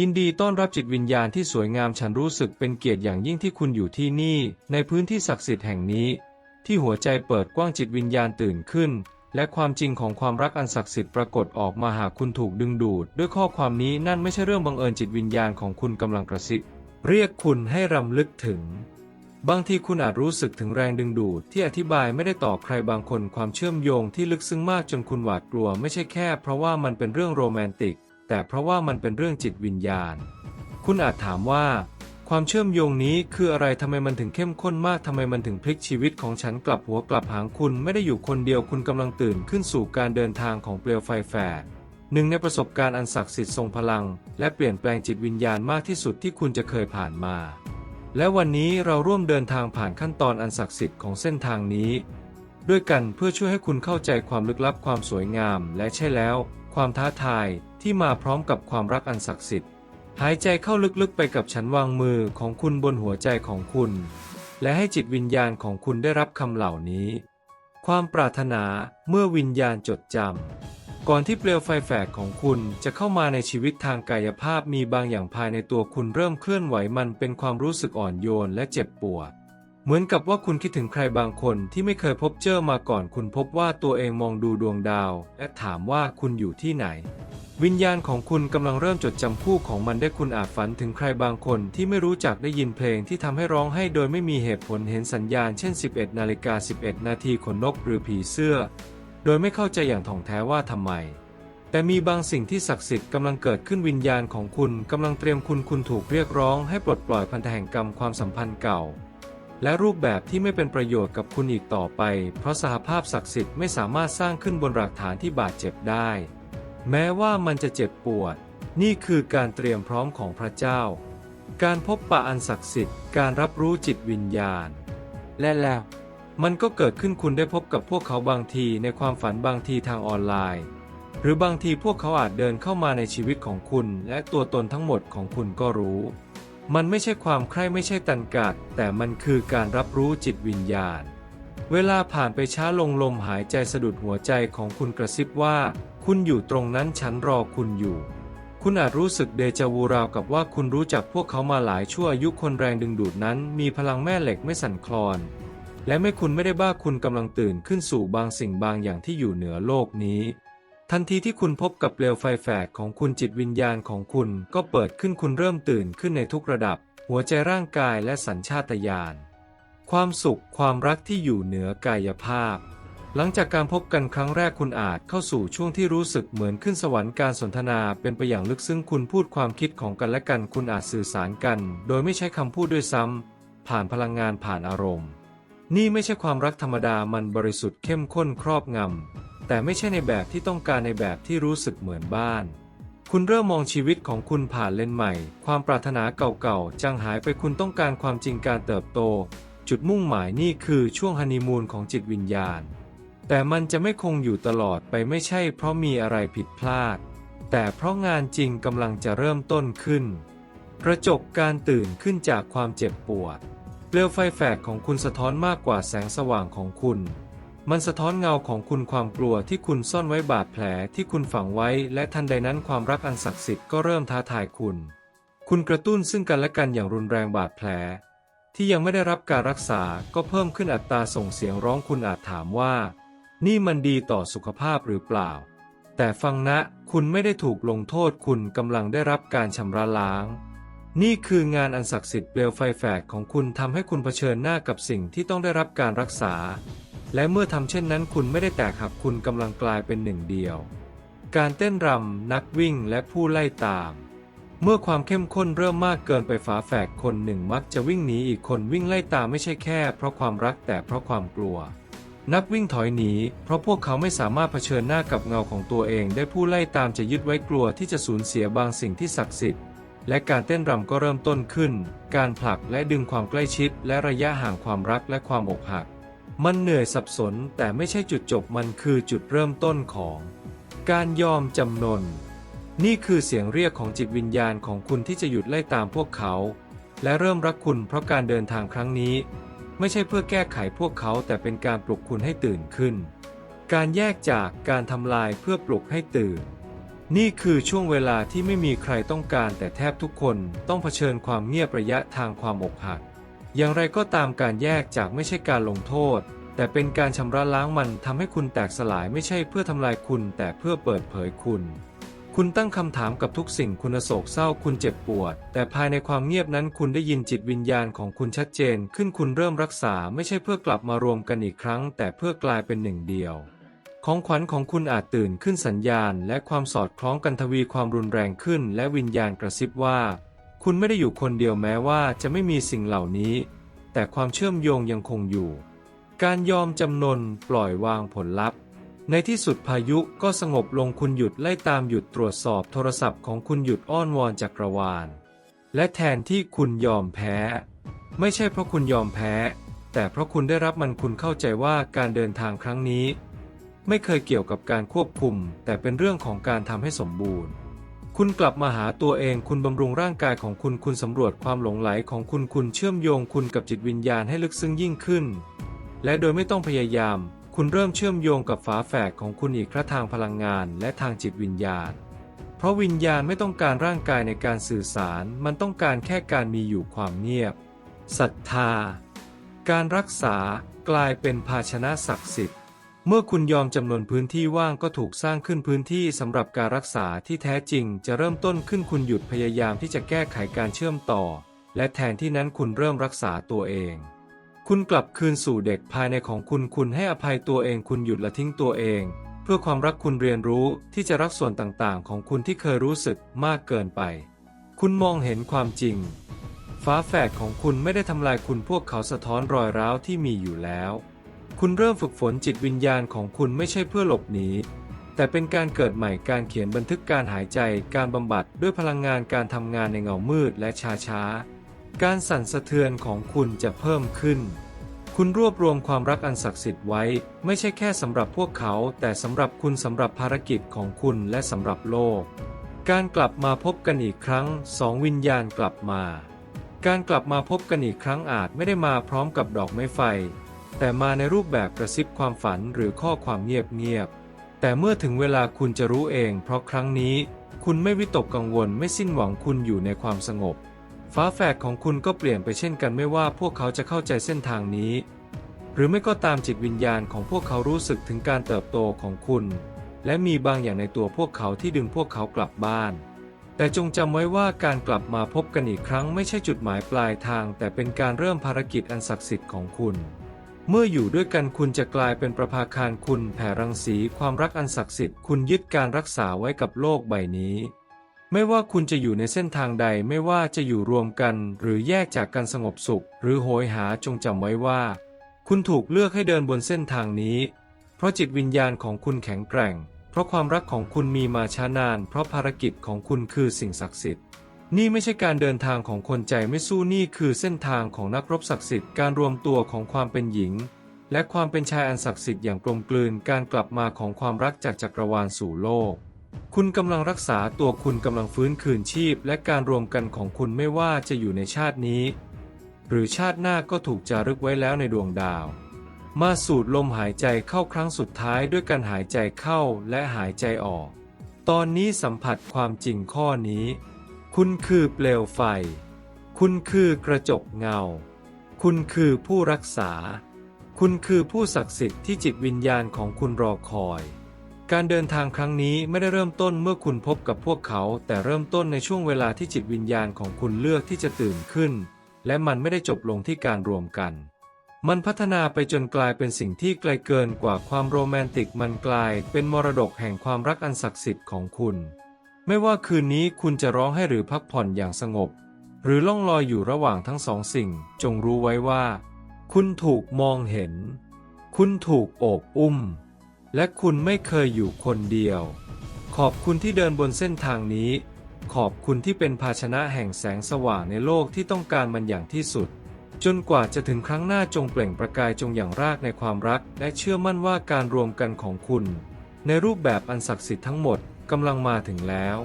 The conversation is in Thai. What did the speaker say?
ยินดีต้อนรับจิตวิญญาณที่สวยงามฉันรู้สึกเป็นเกียรติอย่างยิ่งที่คุณอยู่ที่นี่ ในพื้นที่ศักดิ์สิทธิ์แห่งนี้ ที่หัวใจเปิดกว้างจิตวิญญาณตื่นขึ้น และความจริงของความรักอันศักดิ์สิทธิ์ปรากฏออกมาหากคุณถูกดึงดูด ด้วยข้อความนี้นั่นไม่ใช่เรื่องบังเอิญจิตวิญญาณของคุณกำลังกระซิบเรียกคุณให้รำลึกถึง บางทีคุณอาจรู้สึกถึงแรงดึงดูด ที่อธิบายไม่ได้ต่อใครบางคนความเชื่อมโยงที่ลึกซึ้งมากจนคุณหวาดกลัวไม่ใช่แค่ เพราะว่ามันเป็นเรื่องโรแมนติก แต่เพราะว่ามันเป็นเรื่องจิตวิญญาณ คุณอาจถามว่า ความเชื่อมโยงนี้คืออะไรทำไมมันถึงเข้มข้นมากทำไมมันถึงพลิกชีวิตของฉันกลับหัวกลับหางคุณไม่ได้อยู่คนเดียวคุณกำลังตื่นขึ้นสู่การเดินทางของเปลวไฟแฝดหนึ่งในประสบการณ์อันศักดิ์สิทธิ์ทรงพลัง และเปลี่ยนแปลงจิตวิญญาณมากที่สุดที่คุณจะเคยผ่านมา และวันนี้เราร่วมเดินทางผ่านขั้นตอนอันศักดิ์สิทธิ์ของเส้นทางนี้ ด้วยกันเพื่อช่วยให้คุณเข้าใจความลึกลับความสวยงาม และใช่แล้ว ความท้าทายที่มาพร้อมกับความรักอันศักดิ์สิทธิ์ หายใจเข้าลึกๆไปกับฉันวางมือของคุณบนหัวใจของคุณ และให้จิตวิญญาณของคุณได้รับคำเหล่านี้ ความปรารถนาเมื่อวิญญาณจดจำก่อนที่เปลวไฟแฝดของคุณจะเข้ามาในชีวิตทางกายภาพมีบางอย่างภายในตัวคุณเริ่มเคลื่อนไหวมันเป็นความรู้สึกอ่อนโยนและเจ็บปวด เหมือนกับว่าคุณคิดถึงใครบางคนที่ไม่เคยพบเจอมาก่อน คุณพบว่าตัวเองมองดูดวงดาว และถามว่าคุณอยู่ที่ไหน วิญญาณของคุณกำลังเริ่มจดจำคู่ของมันได้คุณอาจฝันถึงใครบางคนที่ไม่รู้จักได้ยินเพลงที่ทำให้ร้องให้โดยไม่มีเหตุผลเห็นสัญญาณเช่น 11 นาฬิกา 11 นาทีขนนกหรือผีเสื้อ โดยไม่เข้าใจอย่างถ่องแท้ว่าทำไมแต่มีบางสิ่งที่ศักดิ์สิทธิ์กำลังเกิดขึ้นวิญญาณของคุณกำลังเตรียมคุณคุณถูกเรียกร้องให้ปลดปล่อยพันธะแห่งกรรมความสัมพันธ์เก่า และรูปแบบที่ไม่เป็นประโยชน์กับคุณอีกต่อไป เพราะสหภาพศักดิ์สิทธิ์ไม่สามารถสร้างขึ้นบนหลักฐานที่บาดเจ็บได้ แม้ว่ามันจะเจ็บปวด นี่คือการเตรียมพร้อมของพระเจ้า การพบปะอันศักดิ์สิทธิ์ การรับรู้จิตวิญญาณ และแล้ว มันก็เกิดขึ้นคุณได้พบกับพวกเขาบางทีในความฝันบางทีทางออนไลน์ หรือบางทีพวกเขาอาจเดินเข้ามาในชีวิตของคุณ และตัวตนทั้งหมดของคุณก็รู้ มันไม่ใช่ความใคร่ไม่ใช่ตันกัด แต่มันคือการรับรู้จิตวิญญาณ เวลาผ่านไปช้าลงลมหายใจสะดุดหัวใจของคุณกระซิบว่า คุณอยู่ตรงนั้นฉันรอคุณอยู่ คุณอาจรู้สึกเดจาวูราวกับว่าคุณรู้จักพวกเขามาหลายชั่วอายุคนแรงดึงดูดนั้น มีพลังแม่เหล็กไม่สั่นคลอน และไม่คุณไม่ได้บ้าคุณกำลังตื่นขึ้นสู่บางสิ่งบางอย่างที่อยู่เหนือโลกนี้ ทันทีที่คุณพบกับเปลวไฟแฝดของคุณจิตวิญญาณของคุณก็เปิดขึ้นคุณเริ่มตื่นขึ้นในทุกระดับ หัวใจร่างกายและสัญชาตญาณความสุขความรักที่อยู่เหนือกายภาพ หลังจากการพบกันครั้งแรกคุณอาจเข้าสู่ช่วงที่รู้สึกเหมือนขึ้นสวรรค์การสนทนาเป็นไปอย่างลึกซึ้งคุณพูดความคิดของกันและกันคุณอาจสื่อสารกัน โดยไม่ใช้คำพูดด้วยซ้ำผ่านพลังงานผ่านอารมณ์ นี่ไม่ใช่ความรักธรรมดามันบริสุทธิ์เข้มข้นครอบงำ แต่ไม่ใช่ในแบบที่ต้องการในแบบที่รู้สึกเหมือนบ้าน คุณเริ่มมองชีวิตของคุณผ่านเลนใหม่ ความปรารถนาเก่าๆจางหายไปคุณต้องการความจริงการเติบโต จุดมุ่งหมายนี่คือช่วงฮันนีมูนของจิตวิญญาณ แต่มันจะไม่คงอยู่ตลอดไปไม่ใช่เพราะมีอะไรผิดพลาด แต่เพราะงานจริงกำลังจะเริ่มต้นขึ้น กระจกการตื่นขึ้นจากความเจ็บปวดเปลวไฟแฝดของคุณสะท้อนมากกว่าแสงสว่างของคุณ มันสะท้อนเงาของคุณความกลัวที่คุณซ่อนไว้บาดแผลที่คุณฝังไว้ และทันใดนั้นความรักอันศักดิ์สิทธิ์ก็เริ่มท้าทายคุณ คุณกระตุ้นซึ่งกันและกันอย่างรุนแรงบาดแผล ที่ยังไม่ได้รับการรักษาก็เพิ่มขึ้นอัตราส่งเสียงร้องคุณอาจถามว่า นี่มันดีต่อสุขภาพหรือเปล่า แต่ฟังนะคุณไม่ได้ถูกลงโทษคุณกำลังได้รับการชำระล้างนี่คืองานอันศักดิ์สิทธิ์เปลวไฟแฝดของคุณทำให้คุณเผชิญหน้ากับสิ่งที่ต้องได้รับการรักษา และเมื่อทำเช่นนั้นคุณไม่ได้แตกหักคุณกำลังกลายเป็นหนึ่งเดียว การเต้นรำนักวิ่งและผู้ไล่ตาม เมื่อความเข้มข้นเริ่มมากเกินไปฝาแฝดคนหนึ่งมักจะวิ่งหนีอีกคนวิ่งไล่ตามไม่ใช่แค่ เพราะความรักแต่เพราะความกลัว นักวิ่งถอยหนีเพราะพวกเขาไม่สามารถเผชิญหน้ากับเงาของตัวเองได้ผู้ไล่ตามจะยึดไว้กลัวที่จะสูญเสียบางสิ่งที่ศักดิ์สิทธิ์และการเต้นรำก็เริ่มต้นขึ้น การผลักและดึงความใกล้ชิด และระยะห่างความรักและความอกหัก มันเหนื่อยสับสนแต่ไม่ใช่จุดจบมันคือจุดเริ่มต้นของ การยอมจำนน นี่คือเสียงเรียกของจิตวิญญาณของคุณที่จะหยุดไล่ตามพวกเขา และเริ่มรักคุณเพราะการเดินทางครั้งนี้ ไม่ใช่เพื่อแก้ไขพวกเขาแต่เป็นการปลุกคุณให้ตื่นขึ้น การแยกจากการทำลายเพื่อปลุกให้ตื่น นี่คือช่วงเวลาที่ไม่มีใครต้องการแต่แทบทุกคนต้องเผชิญความเงียบระยะทางความอกหัก อย่างไรก็ตามการแยกจากไม่ใช่การลงโทษ แต่เป็นการชำระล้างมันทำให้คุณแตกสลายไม่ใช่เพื่อทำลายคุณแต่เพื่อเปิดเผยคุณ คุณตั้งคำถามกับทุกสิ่งคุณโศกเศร้าคุณเจ็บปวด แต่ภายในความเงียบนั้นคุณได้ยินจิตวิญญาณของคุณชัดเจน ขึ้นคุณเริ่มรักษาไม่ใช่เพื่อกลับมารวมกันอีกครั้ง แต่เพื่อกลายเป็นหนึ่งเดียว ของขวัญของคุณอาจตื่นขึ้นสัญญาณ และความสอดคล้องกันทวีความรุนแรงขึ้น และวิญญาณกระซิบว่า คุณไม่ได้อยู่คนเดียวแม้ว่าจะไม่มีสิ่งเหล่านี้ แต่ความเชื่อมโยงยังคงอยู่ การยอมจำนนปล่อยวางผลลัพธ์ ในที่สุดพายุก็สงบลงคุณหยุดไล่ตามหยุดตรวจสอบโทรศัพท์ของคุณหยุดอ้อนวอนจักรวาล และแทนที่คุณยอมแพ้ ไม่ใช่เพราะคุณยอมแพ้ แต่เพราะคุณได้รับมันคุณเข้าใจว่าการเดินทางครั้งนี้ ไม่เคยเกี่ยวกับการควบคุม แต่เป็นเรื่องของการทำให้สมบูรณ์ คุณกลับมาหาตัวเองคุณบำรุงร่างกายของคุณคุณสำรวจความหลงไหลของคุณคุณเชื่อมโยงคุณกับจิตวิญญาณให้ลึกซึ้งยิ่งขึ้น และโดยไม่ต้องพยายาม คุณเริ่มเชื่อมโยงกับฝาแฝดของคุณอีกครั้งทางพลังงานและทางจิตวิญญาณ เพราะวิญญาณไม่ต้องการร่างกายในการสื่อสาร มันต้องการแค่การมีอยู่ความเงียบศรัทธา การรักษากลายเป็นภาชนะศักดิ์สิทธิ์ เมื่อคุณยอมจำนวนพื้นที่ว่างก็ถูกสร้างขึ้นพื้นที่สำหรับการรักษาที่แท้จริงจะเริ่มต้นขึ้นคุณหยุดพยายามที่จะแก้ไขการเชื่อมต่อ และแทนที่นั้นคุณเริ่มรักษาตัวเอง คุณกลับคืนสู่เด็กภายในของคุณคุณให้อภัยตัวเองคุณหยุดละทิ้งตัวเอง เพื่อความรักคุณเรียนรู้ที่จะรักส่วนต่างๆ ของคุณที่เคยรู้สึกมากเกินไป คุณมองเห็นความจริง ฟ้าแฝดของคุณไม่ได้ทำลายคุณพวกเขาสะท้อนรอยร้าวที่มีอยู่แล้ว คุณเริ่มฝึกฝนจิตวิญญาณของคุณไม่ใช่เพื่อหลบหนี แต่เป็นการเกิดใหม่การเขียนบันทึกการหายใจ การบำบัดด้วยพลังงานการทำงานในเงามืดและช้าช้า การสั่นสะเทือนของคุณจะเพิ่มขึ้น คุณรวบรวมความรักอันศักดิ์สิทธิ์ไว้ ไม่ใช่แค่สำหรับพวกเขา แต่สำหรับคุณสำหรับภารกิจของคุณและสำหรับโลก การกลับมาพบกันอีกครั้งสองวิญญาณกลับมา การกลับมาพบกันอีกครั้งอาจไม่ได้มาพร้อมกับดอกไม้ไฟ แต่มาในรูปแบบกระซิบความฝันหรือข้อความเงียบๆ แต่เมื่อถึงเวลาคุณจะรู้เอง เพราะครั้งนี้ คุณไม่วิตกกังวลไม่สิ้นหวังคุณอยู่ในความสงบ ฟ้าแฝดของคุณก็เปลี่ยนไปเช่นกันไม่ว่าพวกเขาจะเข้าใจเส้นทางนี้ หรือไม่ก็ตามจิตวิญญาณของพวกเขารู้สึกถึงการเติบโตของคุณ และมีบางอย่างในตัวพวกเขาที่ดึงพวกเขากลับบ้านแต่จงจำไว้ว่าการกลับมาพบกันอีกครั้งไม่ใช่จุดหมายปลายทาง แต่เป็นการเริ่มภารกิจอันศักดิ์สิทธิ์ของคุณ เมื่ออยู่ด้วยกันคุณจะกลายเป็นประภาคารคุณแผ่รังสีความรักอันศักดิ์สิทธิ์คุณยึดการรักษาไว้กับโลกใบนี้ ไม่ว่าคุณจะอยู่ในเส้นทางใดไม่ว่าจะอยู่รวมกันหรือแยกจากกันสงบสุข หรือโหยหาจงจำไว้ว่า คุณถูกเลือกให้เดินบนเส้นทางนี้ เพราะจิตวิญญาณของคุณแข็งแกร่ง เพราะความรักของคุณมีมาช้านาน เพราะภารกิจของคุณคือสิ่งศักดิ์สิทธิ์ นี่ไม่ใช่การเดินทางของคนใจไม่สู้นี่คือเส้นทางของนักรบศักดิ์สิทธิ์การรวมตัวของความเป็นหญิง และความเป็นชายอันศักดิ์สิทธิ์อย่างกลมกลืนการกลับมาของความรักจากจักรวาลสู่โลก คุณกำลังรักษาตัวคุณกำลังฟื้นคืนชีพ และการรวมกันของคุณไม่ว่าจะอยู่ในชาตินี้ หรือชาติหน้าก็ถูกจารึกไว้แล้วในดวงดาว มาสูดลมหายใจเข้าครั้งสุดท้ายด้วยการหายใจเข้าและหายใจออก ตอนนี้สัมผัสความจริงข้อนี้ คุณคือเปลวไฟ คุณคือกระจกเงา คุณคือผู้รักษา คุณคือผู้ศักดิ์สิทธิ์ที่จิตวิญญาณของคุณรอคอย การเดินทางครั้งนี้ไม่ได้เริ่มต้นเมื่อคุณพบกับพวกเขา แต่เริ่มต้นในช่วงเวลาที่จิตวิญญาณของคุณเลือกที่จะตื่นขึ้น และมันไม่ได้จบลงที่การรวมกัน มันพัฒนาไปจนกลายเป็นสิ่งที่ไกลเกินกว่าความโรแมนติก มันกลายเป็นมรดกแห่งความรักอันศักดิ์สิทธิ์ของคุณ ไม่ว่าคืนนี้คุณจะร้องให้หรือพักผ่อนอย่างสงบ หรือล่องลอยอยู่ระหว่างทั้งสองสิ่ง จงรู้ไว้ว่า คุณถูกมองเห็น คุณถูกโอบอุ้ม และคุณไม่เคยอยู่คนเดียว ขอบคุณที่เดินบนเส้นทางนี้ ขอบคุณที่เป็นภาชนะแห่งแสงสว่างในโลกที่ต้องการมันอย่างที่สุด จนกว่าจะถึงครั้งหน้าจงเปล่งประกายจงอย่างรากในความรัก และเชื่อมั่นว่าการรวมกันของคุณ ในรูปแบบอันศักดิ์สิทธิ์ทั้งหมด กำลังมาถึงแล้ว